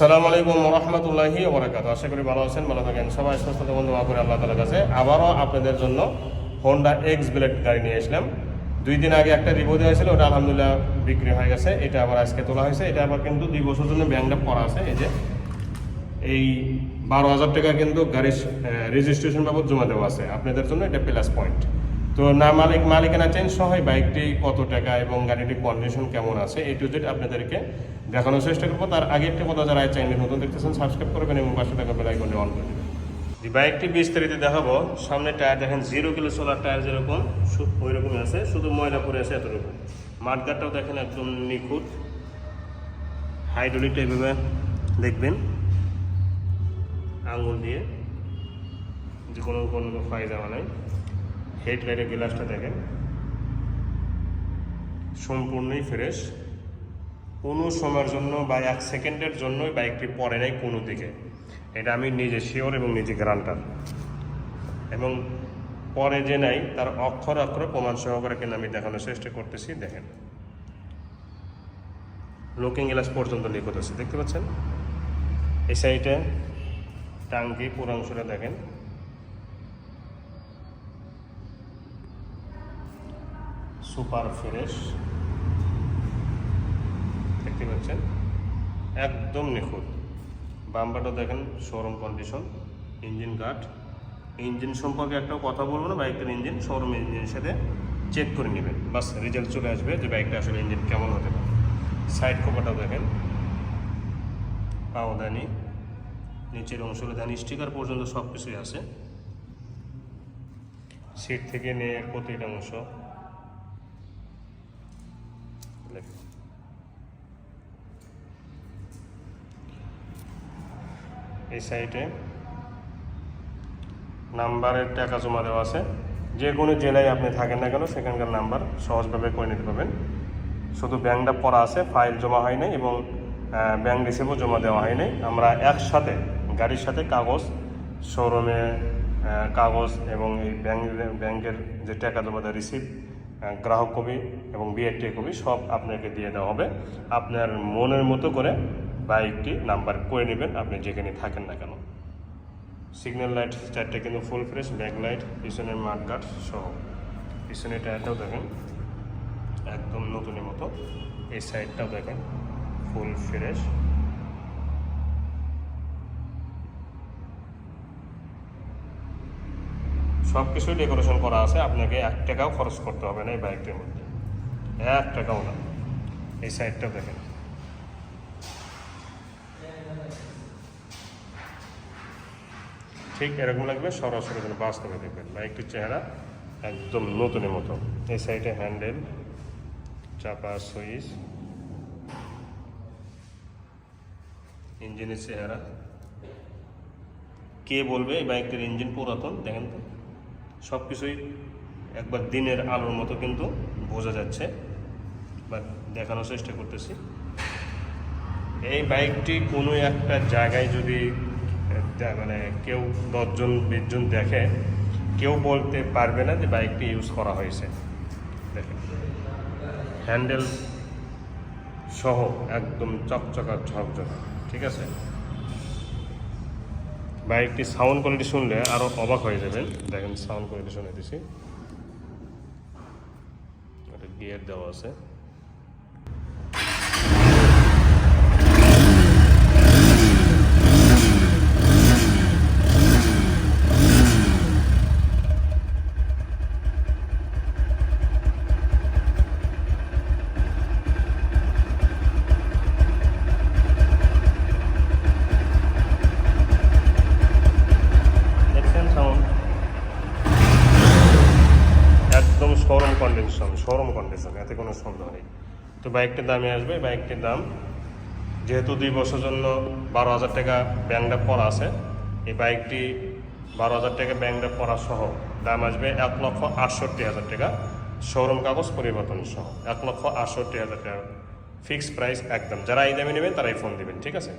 সালাম আলাইকুম রহমতুল্লাহি ওবরাকাত। আশা করি ভালো আছেন, ভালো থাকেন। সবাই সুস্থ থাকুন, দোয়া করে আল্লাহ তালার কাছে। আবারও আপনাদের জন্য হোন্ডা এক্স ব্লেড গাড়ি নিয়ে আসলাম। দুই দিন আগে একটা রিভিউ দেওয়া হয়েছিল, ওটা আলহামদুলিল্লাহ বিক্রি হয়ে গেছে। এটা আবার আজকে তোলা হয়েছে। এটা আবার কিন্তু দুই বছর জন্য ব্যাংকটা পড়া আছে। এই যে এই বারো হাজার টাকা কিন্তু গাড়ির রেজিস্ট্রেশন বাবদ জমা দেওয়া আছে। আপনাদের জন্য এটা প্লাস পয়েন্ট তো না, মালিক, মালিকানা চেঞ্জ এই বাইকটি কত টাকা এবং গাড়িটির কন্ডিশন কেমন আছে এই টু জেড আপনাদেরকে দেখানোর চেষ্টা করব। তার আগে একটা কথা যারা চ্যানেল নতুন দেখতেছেন সাবস্ক্রাইব করবেন এবং পাশে থাকা বেল আইকনটি অন করে যে বাইকটি বিস্তারিত দেখাবো। সামনে টায়ার দেখেন জিরো কিলো সোলার টায়ার যেরকম ওই রকমই আছে, শুধু ময়লা পড়ে আছে এতটুকু। মাঠগাটটাও দেখেন একদম নিখুঁত হাইড্রোলিকটা এইভাবে দেখবেন। আঙুল দিয়ে যে কোনো কোনো ফায়দা নাই। হেডলাইটের গ্লাসটা দেখেন। সম্পূর্ণই ফ্রেশ। কোনো সময়ের জন্য বা এক সেকেন্ডের জন্যই বাইকটি পড়ে নাই কোনো দিকে। এটা আমি নিজে শিওর এবং নিজে গ্রান্টার এবং পরে যে নাই, তার অক্ষর অক্ষর প্রমাণ সহকারে কিন্তু আমি দেখানোর চেষ্টা করতেছি, দেখেন। লুকিং গ্লাস পর্যন্ত নিখুঁত আছে, দেখতে পাচ্ছেন? এই সাইডে টাঙ্কি পুরাংশটা দেখেন। Super fresh. দেখতে পাচ্ছেন? একদম নিখুঁত। বাম্পারটা দেখেন showroom condition engine guard engine সম্পর্কে একটা কথা বলব না বাইকের ইঞ্জিন শোরুম ইঞ্জিনের সাথে চেক করে নেবেন। বাস রেজাল্ট চলে আসবে যে বাইকটা আসলে ইঞ্জিন কেমন হতে পারে। সাইড কভারটাও দেখেন। পাওদানি নিচের অংশগুলো ধান স্টিকার পর্যন্ত সব কিছুই আছে। সিট থেকে নিয়ে প্রতিটা অংশ। দেখুন। এই সাইডে নাম্বারের টাকা জমা দেওয়া আছে যে কোনো জেলায় আপনি থাকেন না কেন, সেখানকার নাম্বার সহজভাবে করে নিতে পারবেন শুধু ব্যাংকটা পড়া আছে, ফাইল জমা হয় নাই এবং ব্যাংক রিসিভও জমা দেওয়া হয় নাই আমরা একসাথে, গাড়ির সাথে কাগজ, শোরুমে কাগজ এবং এই ব্যাংক, ব্যাংকের যে টাকা জমা দেওয়া রিসিভ গ্রাহক কবি এবং বিএটি কবি সব আপনাকে দিয়ে দেওয়া হবে। আপনার মনের মতো করে বাইকটি নাম্বার করে নেবেন, আপনি যেখানে থাকেন না কেন। সিগন্যাল লাইট চারটে কিন্তু ফুল ফ্রেশ ব্যাক লাইট পিছনের মাঠগাট সহ। পিছনের টায়ারটাও দেখেন, একদম নতুনের মতো। এই সাইডটাও দেখেন ফুল ফ্রেশ সব কিছুই ডেকোরেশন করা আছে, আপনাকে এক টাকাও খরচ করতে হবে না এই বাইকটির মধ্যে। এক টাকাও না। এই সাইডটাও দেখেন। ঠিক এরকম লাগবে, সরাসরি যেন বাস্তবে দেখবেন। বাইকটির চেহারা একদম নতুনের মতো। এই সাইডে হ্যান্ডেল চাপা, সুইচ। ইঞ্জিনের চেহারা। কে বলবে এই বাইকটির ইঞ্জিন পুরাতন? দেখেন তো। সব কিছুই একবার দিনের আলোর মতো কিন্তু বোঝা যাচ্ছে। বা দেখানোর চেষ্টা করতেছি। এই বাইকটি কোনো একটা জায়গায় যদি মানে কেউ দশজন, বিশজন দেখে, কেউ বলতে পারবে না যে বাইকটি ইউজ করা হয়েছে। দেখেন। হ্যান্ডেল সহ একদম চকচকা ঝকঝকা, ঠিক আছে? বাইকটি সাউন্ড কোয়ালিটি শুনলে আরও অবাক হয়ে যাবেন। দেখেন সাউন্ড কোয়ালিটি শুনে দিছি। একটা গিয়ার দেওয়া আছে দেখছেন সাউন্ড একদম শোরুম কন্ডিশন শোরুম কন্ডিশন এতে কোনো সন্দেহ নেই। তো বাইকটির দামে আসবে, বাইকটির দাম যেহেতু দুই বছর জন্য বারো হাজার টাকা ব্যাংকটা পড়া আছে, এই বাইকটি বারো হাজার টাকা ব্যাংকটা পড়া সহ দাম আসবে এক লক্ষ আটষট্টি হাজার টাকা শোরুম কাগজ পরিবর্তন সহ এক লক্ষ আটষট্টি হাজার টাকা। ফিক্সড প্রাইস একদম। যারা এই দামে নেবেন তারাই ফোন দিবেন, ঠিক আছে?